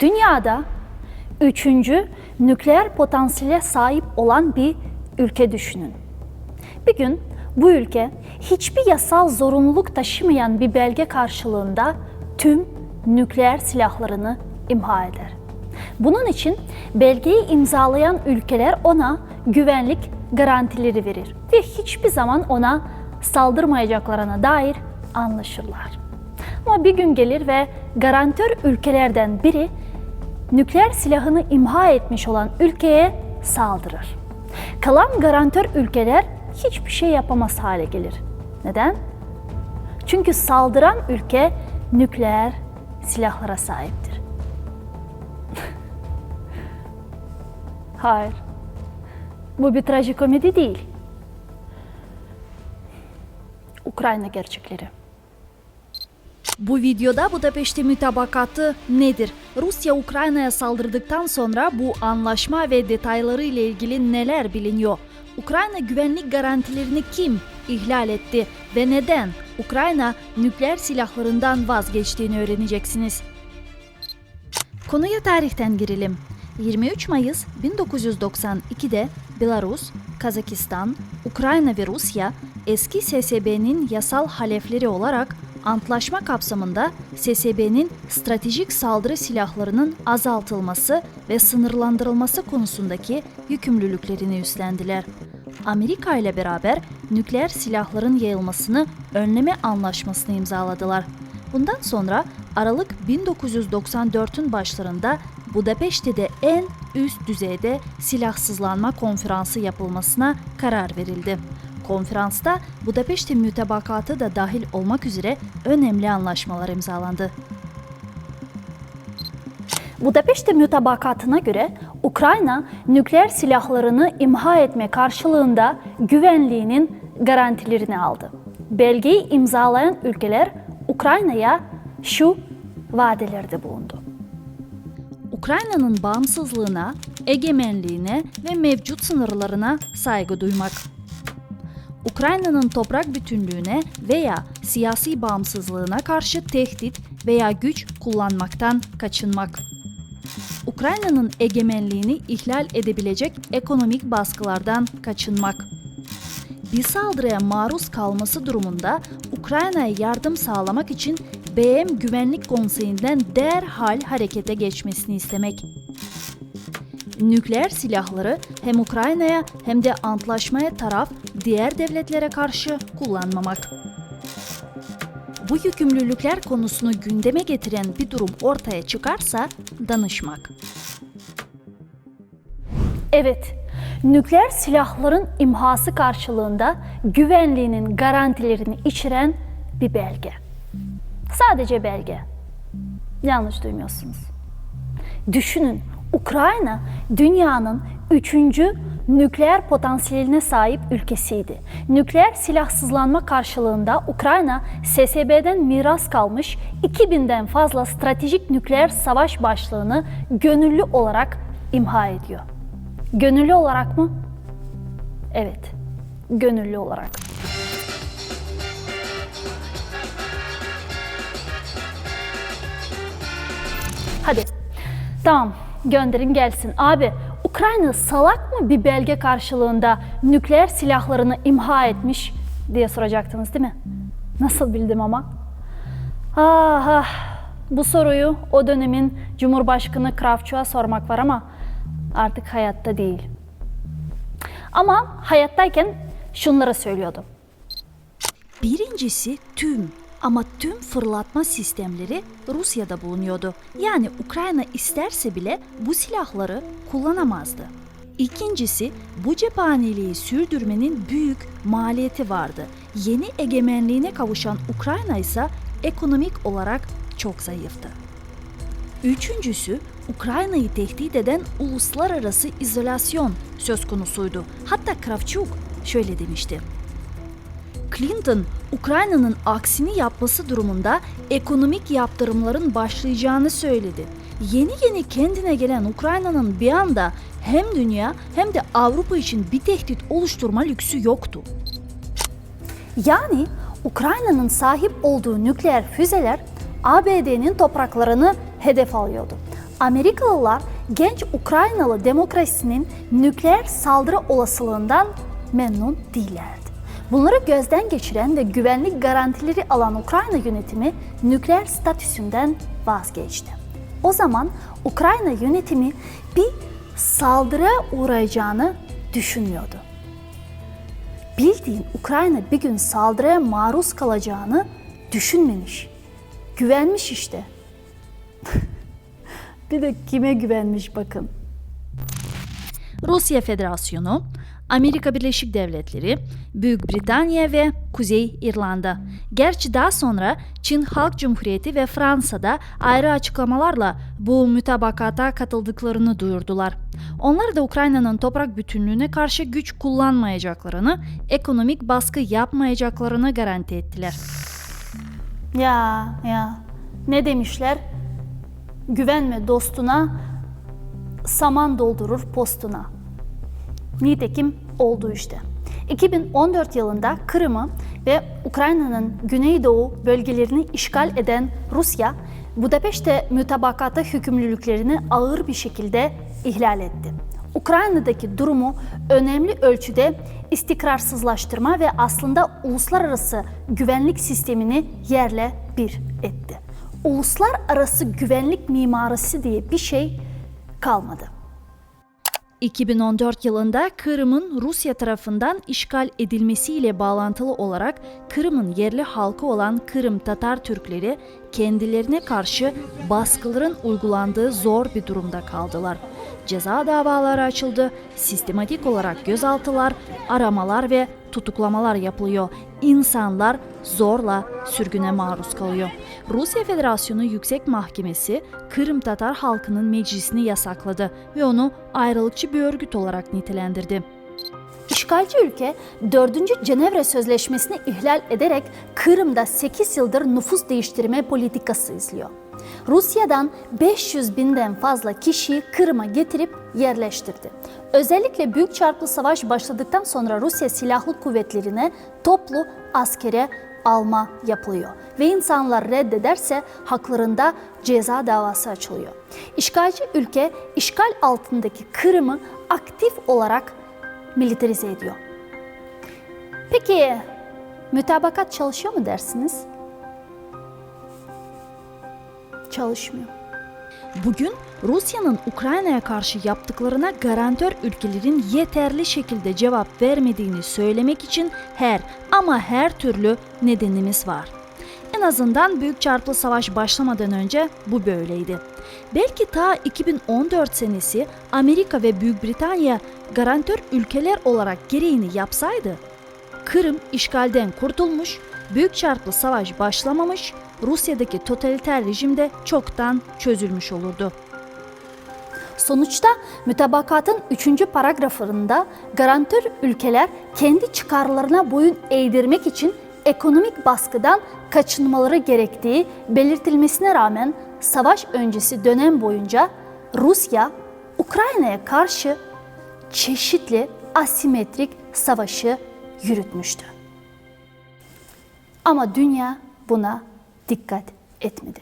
Dünyada üçüncü nükleer potansiyele sahip olan bir ülke düşünün. Bir gün bu ülke hiçbir yasal zorunluluk taşımayan bir belge karşılığında tüm nükleer silahlarını imha eder. Bunun için belgeyi imzalayan ülkeler ona güvenlik garantileri verir ve hiçbir zaman ona saldırmayacaklarına dair anlaşırlar. Ama bir gün gelir ve garantör ülkelerden biri nükleer silahını imha etmiş olan ülkeye saldırır. Kalan garantör ülkeler hiçbir şey yapamaz hale gelir. Neden? Çünkü saldıran ülke nükleer silahlara sahiptir. Hayır. Bu bir trajikomedi değil. Ukrayna gerçekleri. Bu videoda Budapeşte mütabakatı nedir? Rusya Ukrayna'ya saldırdıktan sonra bu anlaşma ve detayları ile ilgili neler biliniyor? Ukrayna güvenlik garantilerini kim ihlal etti ve neden Ukrayna nükleer silahlarından vazgeçtiğini öğreneceksiniz. Konuya tarihten girelim. 23 Mayıs 1992'de Belarus, Kazakistan, Ukrayna ve Rusya eski SSB'nin yasal halefleri olarak antlaşma kapsamında SSB'nin stratejik saldırı silahlarının azaltılması ve sınırlandırılması konusundaki yükümlülüklerini üstlendiler. Amerika ile beraber nükleer silahların yayılmasını önleme anlaşmasını imzaladılar. Bundan sonra Aralık 1994'ün başlarında Budapeşte'de en üst düzeyde silahsızlanma konferansı yapılmasına karar verildi. Konferansta Budapeşte mütabakatı da dahil olmak üzere önemli anlaşmalar imzalandı. Budapeşte mütabakatına göre Ukrayna nükleer silahlarını imha etme karşılığında güvenliğinin garantilerini aldı. Belgeyi imzalayan ülkeler Ukrayna'ya şu vadelerde bulundu. Ukrayna'nın bağımsızlığına, egemenliğine ve mevcut sınırlarına saygı duymak. Ukrayna'nın toprak bütünlüğüne veya siyasi bağımsızlığına karşı tehdit veya güç kullanmaktan kaçınmak. Ukrayna'nın egemenliğini ihlal edebilecek ekonomik baskılardan kaçınmak. Bir saldırıya maruz kalması durumunda Ukrayna'ya yardım sağlamak için BM Güvenlik Konseyi'nden derhal harekete geçmesini istemek. Nükleer silahları hem Ukrayna'ya hem de antlaşmaya taraf diğer devletlere karşı kullanmamak. Bu yükümlülükler konusunu gündeme getiren bir durum ortaya çıkarsa danışmak. Evet, nükleer silahların imhası karşılığında güvenliğinin garantilerini içeren bir belge. Sadece belge. Yanlış duymuyorsunuz. Düşünün, Ukrayna dünyanın üçüncü nükleer potansiyeline sahip ülkesiydi. Nükleer silahsızlanma karşılığında Ukrayna SSB'den miras kalmış 2000'den fazla stratejik nükleer savaş başlığını gönüllü olarak imha ediyor. Gönüllü olarak mı? Evet, gönüllü olarak. Hadi. Tamam, gönderin gelsin. Abi, Ukrayna salak mı bir belge karşılığında nükleer silahlarını imha etmiş diye soracaktınız değil mi? Nasıl bildim ama? Ah, ah. Bu soruyu o dönemin Cumhurbaşkanı Kravçuk'a sormak var ama artık hayatta değil. Ama hayattayken şunları söylüyordu. Birincisi tüm ama tüm fırlatma sistemleri Rusya'da bulunuyordu. Yani Ukrayna isterse bile bu silahları kullanamazdı. İkincisi bu cephaneliği sürdürmenin büyük maliyeti vardı. Yeni egemenliğine kavuşan Ukrayna ise ekonomik olarak çok zayıftı. Üçüncüsü Ukrayna'yı tehdit eden uluslararası izolasyon söz konusuydu. Hatta Kravçuk şöyle demişti. Clinton, Ukrayna'nın aksini yapması durumunda ekonomik yaptırımların başlayacağını söyledi. Yeni yeni kendine gelen Ukrayna'nın bir anda hem dünya hem de Avrupa için bir tehdit oluşturma lüksü yoktu. Yani Ukrayna'nın sahip olduğu nükleer füzeler ABD'nin topraklarını hedef alıyordu. Amerikalılar genç Ukraynalı demokrasinin nükleer saldırı olasılığından memnun değillerdi. Bunları gözden geçiren ve güvenlik garantileri alan Ukrayna yönetimi nükleer statüsünden vazgeçti. O zaman Ukrayna yönetimi bir saldırıya uğrayacağını düşünmüyordu. Bildiğin Ukrayna bir gün saldırıya maruz kalacağını düşünmemiş. Güvenmiş işte. bir de kime güvenmiş bakın. Rusya Federasyonu, Amerika Birleşik Devletleri, Büyük Britanya ve Kuzey İrlanda. Gerçi daha sonra Çin Halk Cumhuriyeti ve Fransa'da ayrı açıklamalarla bu mütabakata katıldıklarını duyurdular. Onlar da Ukrayna'nın toprak bütünlüğüne karşı güç kullanmayacaklarını, ekonomik baskı yapmayacaklarını garanti ettiler. Ya ya ne demişler? Güvenme dostuna, saman doldurur postuna. Nitekim oldu işte. 2014 yılında Kırım'ı ve Ukrayna'nın güneydoğu bölgelerini işgal eden Rusya, Budapeşte mütabakata hükümlülüklerini ağır bir şekilde ihlal etti. Ukrayna'daki durumu önemli ölçüde istikrarsızlaştırma ve aslında uluslararası güvenlik sistemini yerle bir etti. Uluslararası güvenlik mimarisi diye bir şey kalmadı. 2014 yılında Kırım'ın Rusya tarafından işgal edilmesiyle bağlantılı olarak Kırım'ın yerli halkı olan Kırım Tatar Türkleri kendilerine karşı baskıların uygulandığı zor bir durumda kaldılar. Ceza davaları açıldı, sistematik olarak gözaltılar, aramalar ve tutuklamalar yapılıyor. İnsanlar zorla sürgüne maruz kalıyor. Rusya Federasyonu Yüksek Mahkemesi Kırım Tatar halkının meclisini yasakladı ve onu ayrılıkçı bir örgüt olarak nitelendirdi. İşgalci ülke 4. Cenevre Sözleşmesi'ni ihlal ederek Kırım'da 8 yıldır nüfus değiştirme politikası izliyor. Rusya'dan 500 binden fazla kişiyi Kırım'a getirip yerleştirdi. Özellikle Büyük Çarpılı Savaş başladıktan sonra Rusya Silahlı Kuvvetleri'ne toplu askere alma yapılıyor ve insanlar reddederse haklarında ceza davası açılıyor. İşgalci ülke işgal altındaki Kırım'ı aktif olarak militarize ediyor. Peki mütabakat çalışıyor mu dersiniz? Çalışmıyor. Bugün Rusya'nın Ukrayna'ya karşı yaptıklarına garantör ülkelerin yeterli şekilde cevap vermediğini söylemek için her ama her türlü nedenimiz var. En azından Büyük Çarpılı Savaş başlamadan önce bu böyleydi. Belki ta 2014 senesi Amerika ve Büyük Britanya garantör ülkeler olarak gereğini yapsaydı, Kırım işgalden kurtulmuş, Büyük Çarpılı Savaş başlamamış, Rusya'daki totaliter rejim de çoktan çözülmüş olurdu. Sonuçta mütabakatın 3. paragrafında garantör ülkeler kendi çıkarlarına boyun eğdirmek için ekonomik baskıdan kaçınmaları gerektiği belirtilmesine rağmen savaş öncesi dönem boyunca Rusya Ukrayna'ya karşı çeşitli asimetrik savaşı yürütmüştü. Ama dünya buna dikkat etmedi.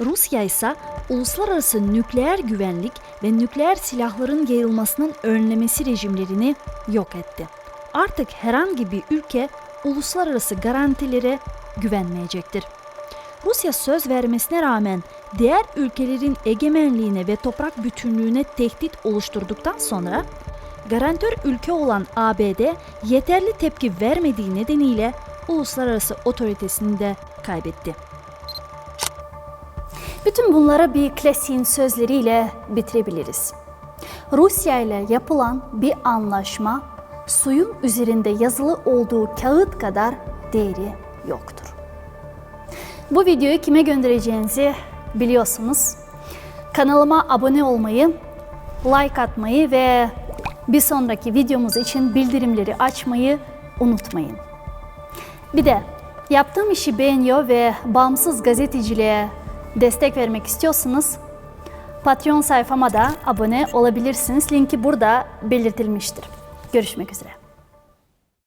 Rusya ise uluslararası nükleer güvenlik ve nükleer silahların yayılmasının önlemesi rejimlerini yok etti. Artık herhangi bir ülke uluslararası garantilere güvenmeyecektir. Rusya söz vermesine rağmen diğer ülkelerin egemenliğine ve toprak bütünlüğüne tehdit oluşturduktan sonra garantör ülke olan ABD yeterli tepki vermediği nedeniyle uluslararası otoritesini de kaybetti. Bütün bunlara bir klasiğin sözleriyle bitirebiliriz. Rusya ile yapılan bir anlaşma suyun üzerinde yazılı olduğu kağıt kadar değeri yoktur. Bu videoyu kime göndereceğinizi biliyorsunuz. Kanalıma abone olmayı, like atmayı ve bir sonraki videomuz için bildirimleri açmayı unutmayın. Bir de yaptığım işi beğeniyor ve bağımsız gazeteciliğe destek vermek istiyorsanız Patreon sayfama da abone olabilirsiniz. Linki burada belirtilmiştir. Görüşmek üzere.